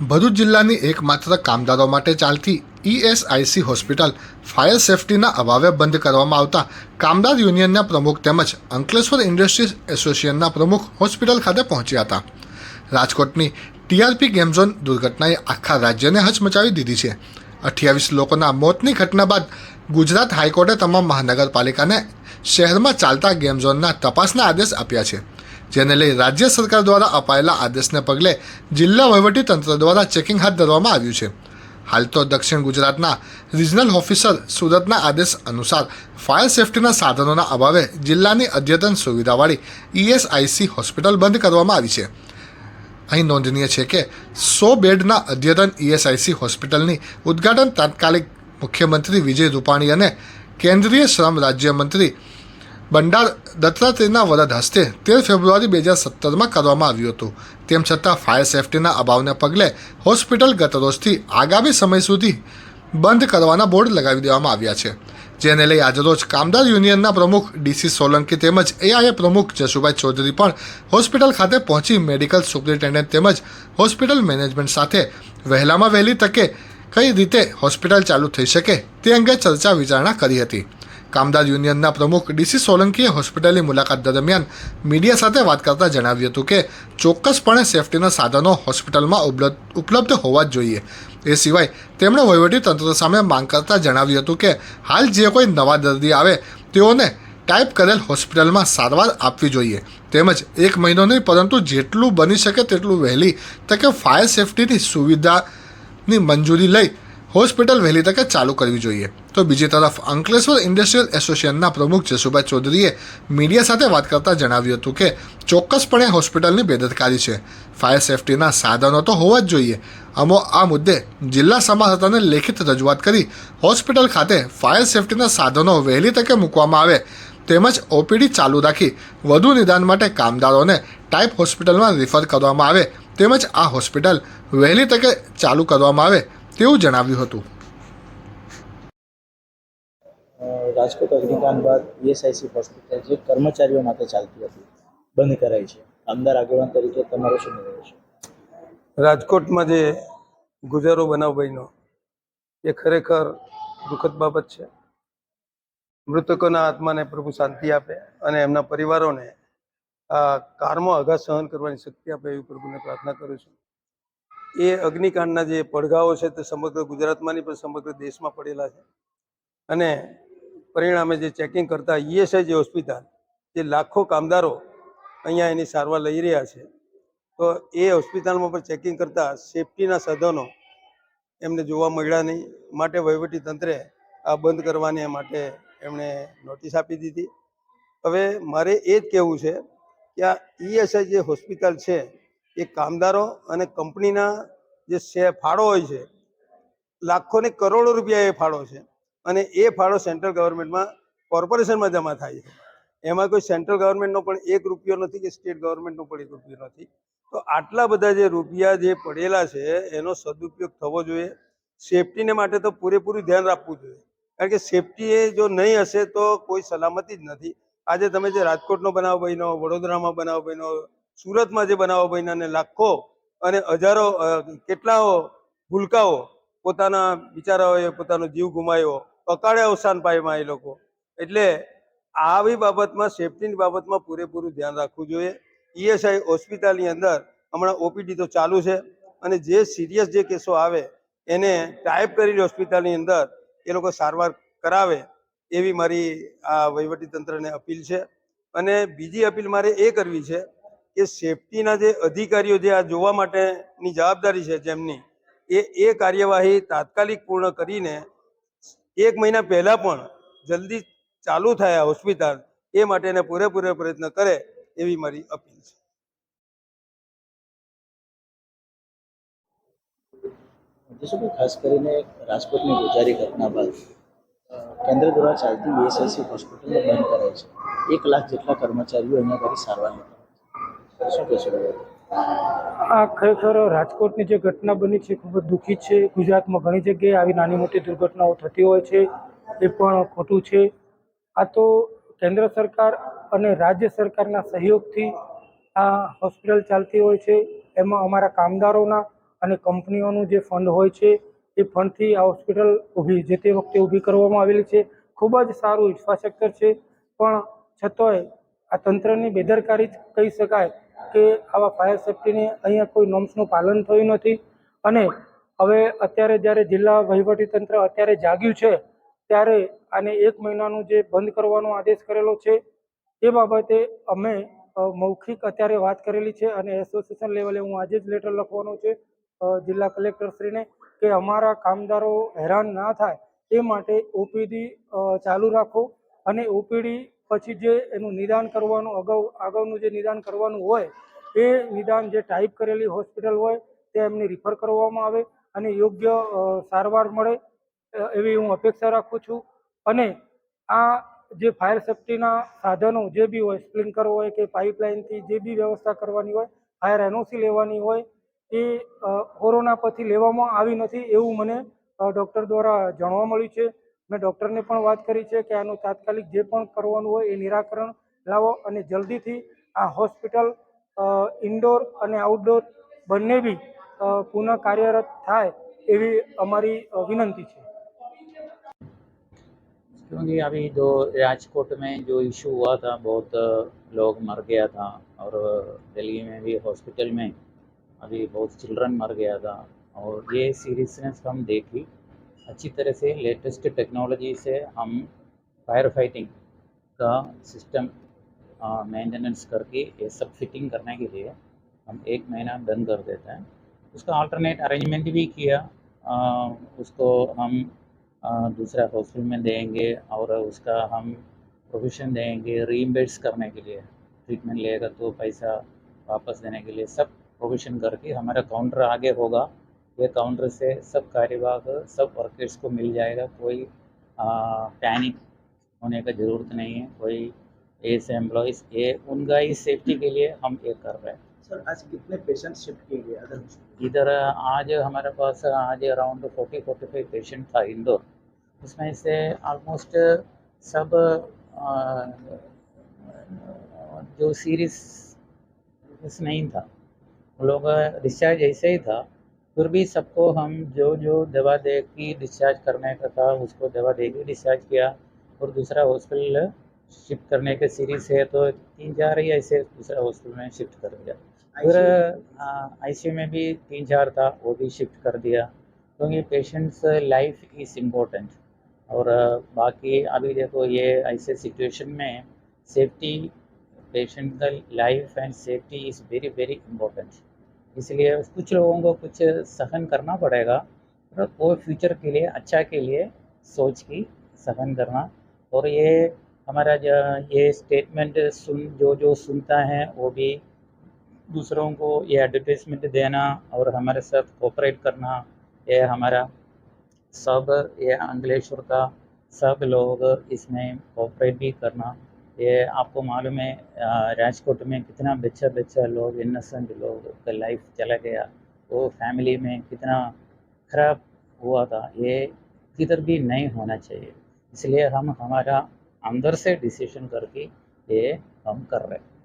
ભરૂચ જિલ્લાની એકમાત્ર કામદારો માટે ચાલતી ઈએસઆઈસી હોસ્પિટલ ફાયર સેફટીના અભાવે બંધ કરવામાં આવતા કામદાર યુનિયનના પ્રમુખ તેમજ અંકલેશ્વર ઇન્ડસ્ટ્રીઝ એસોસિએશનના પ્રમુખ હોસ્પિટલ ખાતે પહોંચ્યા હતા. રાજકોટની ટીઆરપી ગેમ ઝોન દુર્ઘટનાએ આખા રાજ્યને હચમચાવી દીધી છે. અઠ્યાવીસ લોકોના મોતની ઘટના બાદ ગુજરાત હાઈકોર્ટે તમામ મહાનગરપાલિકાને શહેરમાં ચાલતા ગેમ ઝોનના તપાસના આદેશ આપ્યા છે. જેને લઈ રાજ્ય સરકાર દ્વારા અપાયેલા આદેશને પગલે જિલ્લા વહીવટી તંત્ર દ્વારા ચેકિંગ હાથ ધરવામાં આવ્યું છે. હાલ તો દક્ષિણ ગુજરાતના રિજનલ ઓફિસર સુરતના આદેશ અનુસાર ફાયર સેફટીના સાધનોના અભાવે જિલ્લાની અદ્યતન સુવિધાવાળી ઈએસઆઈસી હોસ્પિટલ બંધ કરવામાં આવી છે. અહીં નોંધનીય છે કે સો બેડના અદ્યતન ઈએસઆઈસી હોસ્પિટલની ઉદ્ઘાટન તાત્કાલિક મુખ્યમંત્રી વિજય રૂપાણી અને કેન્દ્રીય શ્રમ રાજ્યમંત્રી બંડાર દત્તાત્રેયના વરદ હસ્તે તેર ફેબ્રુઆરી બે હજાર સત્તરમાં કરવામાં આવ્યું હતું. તેમ છતાં ફાયર સેફટીના અભાવને પગલે હોસ્પિટલ ગત રોજથી આગામી સમય સુધી બંધ કરવાના બોર્ડ લગાવી દેવામાં આવ્યા છે. જેને લઈ આજરોજ કામદાર યુનિયનના પ્રમુખ ડીસી સોલંકી તેમજ એઆઈએ પ્રમુખ જશુભાઈ ચૌધરી પણ હોસ્પિટલ ખાતે પહોંચી મેડિકલ સુપ્રિન્ટેન્ડન્ટ તેમજ હોસ્પિટલ મેનેજમેન્ટ સાથે વહેલામાં વહેલી તકે કઈ રીતે હોસ્પિટલ ચાલુ થઈ શકે તે અંગે ચર્ચા વિચારણા કરી હતી. કામદાર યુનિયનના પ્રમુખ ડીસી સોલંકીએ હોસ્પિટલની મુલાકાત દરમિયાન મીડિયા સાથે વાત કરતા જણાવ્યું હતું કે ચોક્કસપણે સેફટીના સાધનો હોસ્પિટલમાં ઉપલબ્ધ હોવા જ જોઈએ. એ સિવાય તેમણે વહીવટી તંત્ર સામે માંગ કરતા જણાવ્યું હતું કે હાલ જે કોઈ નવા દર્દી આવે તેઓને ટાઈપ કરેલ હોસ્પિટલમાં સારવાર આપવી જોઈએ. તેમજ એક મહિનો નહીં, પરંતુ જેટલું બની શકે તેટલું વહેલી તકે ફાયર સેફટીની સુવિધાની મંજૂરી લઈ હોસ્પિટલ વહેલી તકે ચાલુ કરવી જોઈએ. તો બીજી તરફ અંકલેશ્વર ઇન્ડસ્ટ્રીયલ એસોસિએશનના પ્રમુખ જસુભાઈ ચૌધરીએ મીડિયા સાથે વાત કરતા જણાવ્યું હતું કે ચોક્કસપણે હોસ્પિટલની બેદરકારી છે. ફાયર સેફટીના સાધનો તો હોવા જ જોઈએ. અમો આ મુદ્દે જિલ્લા સમાહર્તાને લેખિત રજૂઆત કરી હોસ્પિટલ ખાતે ફાયર સેફટીના સાધનો વહેલી તકે મૂકવામાં આવે તેમજ ઓપીડી ચાલુ રાખી વધુ નિદાન માટે કામદારોને ટાઈપ હોસ્પિટલમાં રિફર કરવામાં આવે તેમજ આ હોસ્પિટલ વહેલી તકે ચાલુ કરવામાં આવે તેવું જણાવ્યું હતું. રાજકોટ અગ્નિકાંડ બાદ ઈએસઆઈસી હોસ્પિટલ જે કર્મચારીઓ માટે ચાલતી હતી બંધ કરાઈ છે. કામદાર આગેવાન તરીકે તમારો શું નિર્ણય છે? રાજકોટમાં જે ગુજારો બનાવ બન્યો એ ખરેખર દુઃખદ બાબત છે. મૃતકોના આત્માને પ્રભુ શાંતિ આપે અને એમના પરિવારોને આ કારમાં આઘાત સહન કરવાની શક્તિ આપે એવી પ્રભુને પ્રાર્થના કરું છું. એ અગ્નિકાંડના જે પડઘાઓ છે તે સમગ્ર ગુજરાતમાં નહીં પણ સમગ્ર દેશમાં પડેલા છે. અને પરિણામે જે ચેકિંગ કરતા ઈએસઆઈ જે હોસ્પિટલ, જે લાખો કામદારો અહીંયા એની સારવાર લઈ રહ્યા છે. તો એ હોસ્પિટલમાં પણ ચેકિંગ કરતા સેફટીના સાધનો એમને જોવા મળ્યા નહીં. માટે વહીવટી તંત્રે આ બંધ કરવાની માટે એમણે નોટિસ આપી દીધી. હવે મારે એ જ કહેવું છે કે આ ઈએસઆઈ જે હોસ્પિટલ છે એ કામદારો અને કંપનીના જે શે ફાળો હોય છે લાખો ને કરોડો રૂપિયા એ ફાળો છે અને એ ફાળો સેન્ટ્રલ ગવર્મેન્ટમાં કોર્પોરેશનમાં જમા થાય છે. એમાં કોઈ સેન્ટ્રલ ગવર્મેન્ટનો પણ એક રૂપિયો નથી કે સ્ટેટ ગવર્મેન્ટનો પણ એક રૂપિયો નથી. તો આટલા બધા જે રૂપિયા જે પડેલા છે, એનો સદુપયોગ થવો જોઈએ. સેફટીને માટે તો પૂરેપૂરું ધ્યાન રાખવું જોઈએ. કારણ કે સેફટી એ જો નહીં હશે તો કોઈ સલામતી જ નથી. આજે તમે જે રાજકોટનો બનાવ બન્યો, વડોદરામાં બનાવ બન્યો સુરતમાં જે બનાવો બન્યા લાખો અને હજારો કેટલાઓ ભૂલકાઓ પોતાના બિચારાઓએ પોતાનો જીવ ગુમાવ્યો અકાળે અવસાન પામ્યા એ લોકો. એટલે આવી બાબતમાં સેફટીની બાબતમાં પૂરેપૂરું ધ્યાન રાખવું જોઈએ. ઈએસઆઈ હોસ્પિટલની અંદર હમણાં ઓપીડી તો ચાલુ છે અને જે સિરિયસ જે કેસો આવે, એને ટાઈપ કરી હોસ્પિટલની અંદર એ લોકો સારવાર કરાવે એવી મારી આ વહીવટી તંત્રને અપીલ છે. અને બીજી અપીલ મારે એ કરવી છે કે સેફટીના જે અધિકારીઓ જે આ જોવા માટેની જવાબદારી છે જેમની, એ એ કાર્યવાહી તાત્કાલિક પૂર્ણ કરીને એક મહિના પહેલા પણ જલ્દી ચાલુ થાય હોસ્પિટલ, એ માટેને પૂરેપૂરો પ્રયત્ન કરે એવી મારી અપીલ છે. ખાસ કરીને રાજકોટની ગુજારી ઘટના બાદ કેન્દ્ર દ્વારા ચાલતી ઈએસઆઈસી હોસ્પિટલ બંધ કરાઈ છે. એક લાખ જેટલા કર્મચારીઓ અહીંયા આગળ સારવાર લેતા આ ખરેખર રાજકોટની જે ઘટના બની છે, ખૂબ જ દુઃખી છે. ગુજરાતમાં ઘણી જગ્યાએ આવી નાની મોટી દુર્ઘટનાઓ થતી હોય છે, એ પણ ખોટું છે. આ તો કેન્દ્ર સરકાર અને રાજ્ય સરકારના સહયોગથી આ હોસ્પિટલ ચાલતી હોય છે. એમાં અમારા કામદારોના અને કંપનીઓનું જે ફંડ હોય છે, એ ફંડથી આ હોસ્પિટલ ઊભી, જે તે વખતે ઊભી કરવામાં આવેલી છે. ખૂબ જ સારું ઇન્ફ્રાસ્ટ્રક્ચર છે, પણ છતાંય આ તંત્રની બેદરકારી કહી શકાય કે આવા ફાયર સેફ્ટીની અહીંયા કોઈ નોર્મ્સનું પાલન થયું નથી. અને હવે અત્યારે જ્યારે જિલ્લા વહીવટીતંત્ર અત્યારે જાગ્યું છે, ત્યારે આને એક મહિનાનું જે બંધ કરવાનો આદેશ કરેલો છે, એ બાબતે અમે મૌખિક અત્યારે વાત કરેલી છે અને એસોસિએશન લેવલે હું આજે જ લેટર લખવાનો છે જિલ્લા કલેક્ટરશ્રીને કે અમારા કામદારો હેરાન ના થાય એ માટે ઓપીડી ચાલુ રાખો. અને ઓપીડી પછી જે એનું નિદાન કરવાનું, અગાઉ આગળનું જે નિદાન કરવાનું હોય, એ નિદાન જે ટાઈપ કરેલી હોસ્પિટલ હોય, તે એમને રિફર કરવામાં આવે અને યોગ્ય સારવાર મળે એવી હું અપેક્ષા રાખું છું. અને આ જે ફાયર સેફટીના સાધનો જે બી હોય સ્પ્લિંકર હોય કે પાઇપલાઇનથી જે બી વ્યવસ્થા કરવાની હોય ફાયર એનઓસી લેવાની હોય, એ કોરોના પછી લેવામાં આવી નથી એવું મને ડૉક્ટર દ્વારા જાણવા મળ્યું છે. મેં ડૉક્ટરને પણ વાત કરી છે કે આનું તાત્કાલિક જે પણ કરવાનું હોય એ નિરાકરણ લાવો અને જલ્દીથી આ હોસ્પિટલ ઇન્ડોર અને આઉટડોર બંને બી અ, પુનઃ કાર્યરત થાય એવી અમારી અ, વિનંતી છે क्योंकि अभी जो राजकोट में जो इशू हुआ था बहुत लोग मर गया था और दिल्ली में भी हॉस्पिटल में अभी बहुत चिल्ड्रन मर गया था और ये सीरियसनेस हम देखी अच्छी तरह से लेटेस्ट टेक्नोलॉजी से हम फायर फाइटिंग का सिस्टम मेंटेनेंस करके ये सब फिटिंग करने के लिए हम एक महीना बंद कर देते हैं। उसका अल्टरनेट अरेंजमेंट भी किया अ, उसको हम अ, दूसरा हॉस्पिटल में देंगे और उसका हम प्रोविशन देंगे रीइम्बर्स करने के लिए। ट्रीटमेंट लेगा तो पैसा वापस देने के लिए सब प्रोविशन करके हमारा काउंटर आगे होगा। ये काउंटर से सब कार्यवाह सब वर्कर्स को मिल जाएगा कोई पैनिक होने का ज़रूरत नहीं है कोई ऐसे एम्प्लॉयज़ ये उनका ही सेफ्टी के लिए हम ये कर रहे हैं। सर आज कितने पेशेंट शिफ्ट किए गए अदर इधर आज हमारे पास आज around forty forty five patient था इंदौर। उसमें से ऑलमोस्ट सब अ, जो सीरियस नहीं था वो लोग डिस्चार्ज ऐसे ही था फिर भी सबको हम जो जो दवा दे के डिस्चार्ज करने का था उसको दवा दे के डिस्चार्ज किया और दूसरा हॉस्पिटल शिफ्ट करने के सीरीज़ है तो तीन चार ही ऐसे दूसरा हॉस्पिटल में शिफ्ट कर दिया। फिर आईसीयू में भी तीन चार था वो भी शिफ्ट कर दिया। क्योंकि पेशेंट्स लाइफ इज़ इम्पोर्टेंट और बाकी अभी देखो ये ऐसे सिचुएशन में सेफ्टी पेशेंट का life and safety is very very important इसलिए कुछ लोगों को कुछ सहन करना पड़ेगा पर वो फ्यूचर के लिए अच्छा के लिए सोच की सहन करना। और ये हमारा जो, ये स्टेटमेंट सुन, जो जो सुनता है, वो भी दूसरों को ये एडवर्टाइजमेंट देना और हमारे साथ कोऑपरेट करना, ये हमारा सब, ये अंकलेश्वर का सब लोग इसमें कोऑपरेट भी करना। ये आपको मालूम है राजकोट में कितना बच्चा बच्चा लोग इनोसेंट लोग का लाइफ चला गया। वो फैमिली में कितना खराब हुआ था। ये किधर भी नहीं होना चाहिए। इसलिए हम हमारा अंदर से डिसीज़न करके ये हम कर रहे हैं।